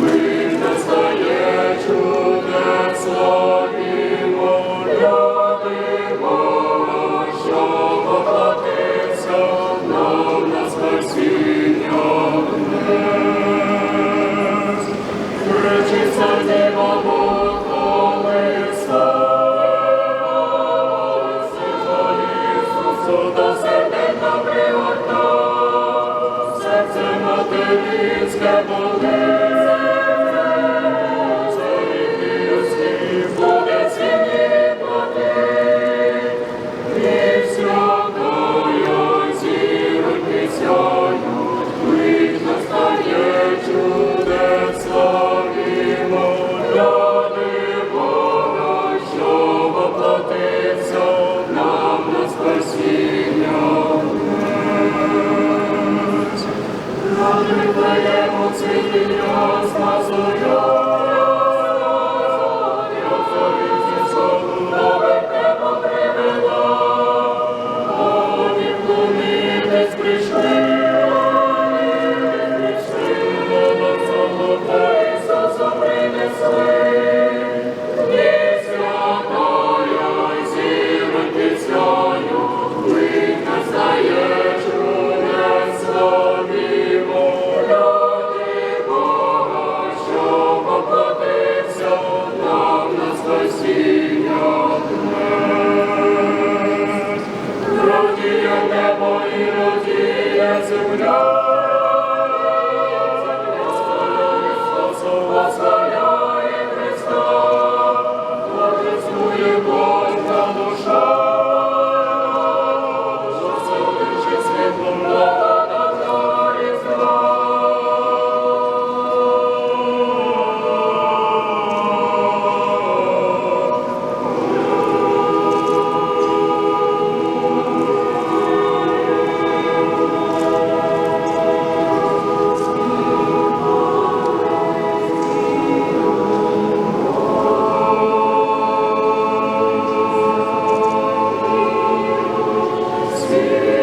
Ми не стає чудес. nunca. Отців і Його, і родіє земля. Spirit.